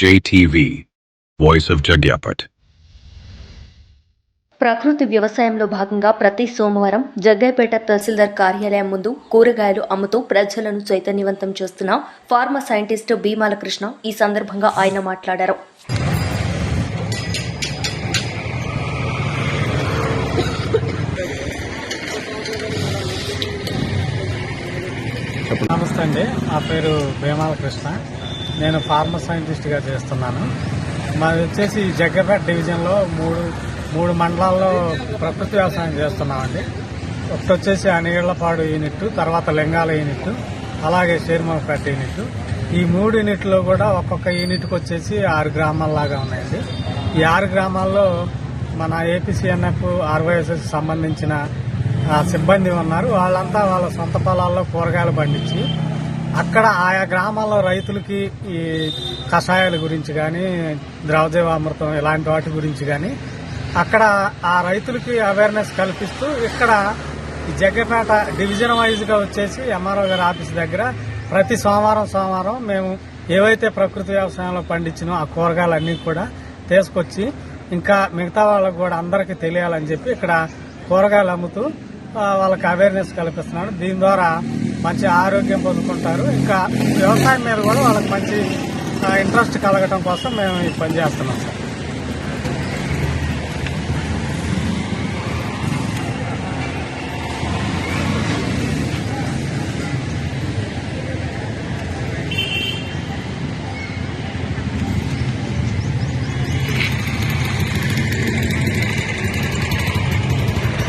JTV Voice of Jagyapat. ప్రకృతి వ్యవసాయంలో భాగంగా ప్రతి సోమవారం జగ్గైపేట తహసీల్దార్ కార్యాలయం ముందు కూరగాయలు అమ్ముతూ ప్రజలను చైతన్యవంతం చేస్తున్న ఫార్మా సైంటిస్ట్ భీమాల కృష్ణ ఈ సందర్భంగా ఆయన మాట్లాడారు. నమస్తే అండి. నా పేరు భీమాల కృష్ణ నేను ఫార్మర్ సైంటిస్ట్గా చేస్తున్నాను. మాది వచ్చేసి జగ్గపేట డివిజన్లో మూడు మూడు మండలాల్లో ప్రకృతి వ్యవసాయం చేస్తున్నామండి. ఒకటి వచ్చేసి అనిగళ్ళపాడు యూనిట్ తర్వాత లింగాల యూనిట్ అలాగే షేర్మలపేట యూనిట్ ఈ మూడు యూనిట్లో కూడా ఒక్కొక్క యూనిట్కి వచ్చేసి ఆరు గ్రామాల్లాగా ఉన్నాయండి. ఈ ఆరు గ్రామాల్లో మన ఏపీసీఎన్ఎఫ్ ఆర్వైఎస్ఎస్ సంబంధించిన సిబ్బంది ఉన్నారు. వాళ్ళంతా వాళ్ళ సొంత పొలాల్లో కూరగాయలు పండించి అక్కడ ఆయా గ్రామాల్లో రైతులకి ఈ కషాయాల గురించి కానీ ద్రవజీవామృతం ఇలాంటి వాటి గురించి కానీ అక్కడ ఆ రైతులకి అవేర్నెస్ కల్పిస్తూ ఇక్కడ ఈ డివిజన్ వైజ్గా వచ్చేసి ఎంఆర్ఓ గారి ఆఫీస్ దగ్గర ప్రతి సోమవారం సోమవారం మేము ఏవైతే ప్రకృతి వ్యవసాయంలో పండించినో ఆ కూరగాయలన్నీ కూడా తీసుకొచ్చి ఇంకా మిగతా వాళ్ళకు కూడా అందరికీ తెలియాలని చెప్పి ఇక్కడ కూరగాయలు అమ్ముతూ వాళ్ళకి అవేర్నెస్ కల్పిస్తున్నాడు. దీని ద్వారా మంచి ఆరోగ్యం పొందుకుంటారు. ఇంకా వ్యవసాయం మీద కూడా వాళ్ళకి మంచి ఇంట్రెస్ట్ కలగటం కోసం మేము ఈ పని చేస్తున్నాం సార్.